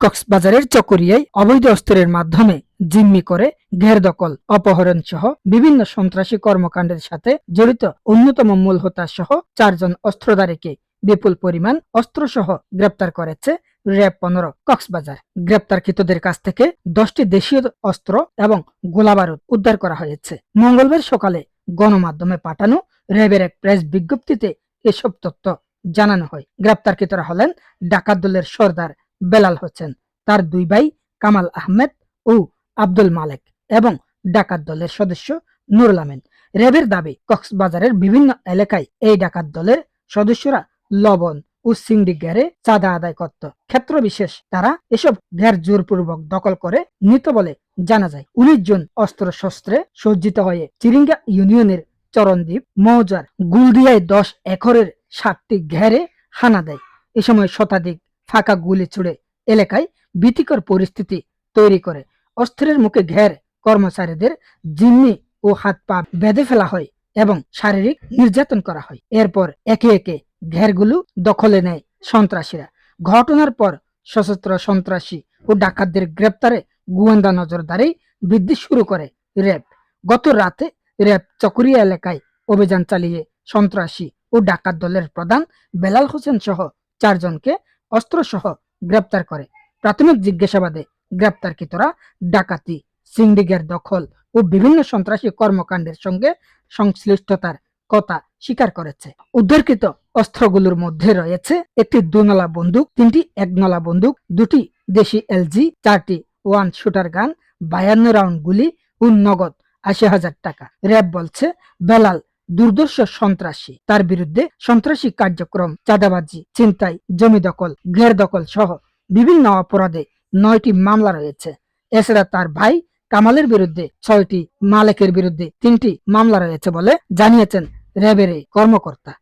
কক্সবাজারের চকরিয়ায় অবৈধ অস্ত্রের মাধ্যমে জিম্মি করে ঘের দখল, অপহরণ সহ বিভিন্ন সন্ত্রাসী কর্মকাণ্ডের সাথে জড়িত অন্যতম মূল হোতা সহ চারজন অস্ত্রধারীকে বিপুল পরিমাণ অস্ত্রসহ গ্রেপ্তার করেছে র্যাব পনেরো, কক্সবাজার। গ্রেপ্তারকৃতদের কাছ থেকে দশটি দেশীয় অস্ত্র এবং গোলাবারুদ উদ্ধার করা হয়েছে। মঙ্গলবার সকালে গণমাধ্যমে পাঠানো র্যাবের এক প্রেস বিজ্ঞপ্তিতে এসব তথ্য জানানো হয়। গ্রেপ্তারকৃতরা হলেন ডাকাত দলের সর্দার বেলাল হোসেন, তার দুই ভাই কামাল আহমেদ ও আব্দুল মালেক এবং ডাকাত দলের সদস্য নুরুল আমিন। র্যাবের দাবি, কক্সবাজারের বিভিন্ন এলাকায় এই ডাকাত দলের সদস্যরা লবণ ও সিংড়ি ঘেরে চাঁদা আদায় করত। ক্ষেত্র বিশেষ তারা এসব ঘের জোরপূর্বক দখল করে নিত বলে জানা যায়। উনিশ জন অস্ত্র শস্ত্রে সজ্জিত হয়ে চিরিঙ্গা ইউনিয়নের চরণদ্বীপ মৌজার গুলদিয়ায় দশ একরের সাতটি ঘেরে হানা দেয়। এ সময় শতাধিক ফাঁকা গুলি ছুড়ে এলাকায় ভীতিকর পরিস্থিতি তৈরি করে। অস্ত্রের মুখে ঘের কর্মচারীদের জিম্মি ও হাত পা বেঁধে ফেলা হয় এবং শারীরিক নির্যাতন করা হয়। এরপর একে একে ঘেরগুলো দখলে নেয় সন্ত্রাসীরা। ঘটনার পর সশস্ত্র সন্ত্রাসী ও ডাকাতদের গ্রেপ্তারে গোয়েন্দা নজরদারি বৃদ্ধি শুরু করে র্যাব গত রাতে র্যাব চকরিয়া এলাকায় অভিযান চালিয়ে সন্ত্রাসী ও ডাকাত দলের প্রধান বেলাল হোসেন সহ চারজনকে অস্ত্রসহ গ্রেপ্তার করে। প্রাথমিক জিজ্ঞাসাবাদে গ্রেপ্তারকৃতরা ডাকাতি সিন্ডিকের দখল ও বিভিন্ন সন্ত্রাসী কর্মকাণ্ডের সঙ্গে সংশ্লিষ্টতার কথা স্বীকার করেছে। উদ্ধারকৃত অস্ত্রগুলোর মধ্যে রয়েছে একটি দুনলা বন্দুক, তিনটি একনলা বন্দুক, দুটি দেশি এলজি, চারটি ওয়ান শুটার গান, বায়ান্ন রাউন্ড গুলি ও নগদ আশি হাজার টাকা। র্যাব বলছে, বেলাল দুর্দর্শ সন্ত্রাসী। তার বিরুদ্ধে সন্ত্রাসী কার্যক্রম, চাঁদাবাজি, ছিনতাই, জমি দখল, ঘের দখল সহ বিভিন্ন অপরাধে নয়টি মামলা রয়েছে। এছাড়া তার ভাই কামালের বিরুদ্ধে ছয়টি, মালেকের বিরুদ্ধে তিনটি মামলা রয়েছে বলে জানিয়েছেন র্যাবের কর্মকর্তা।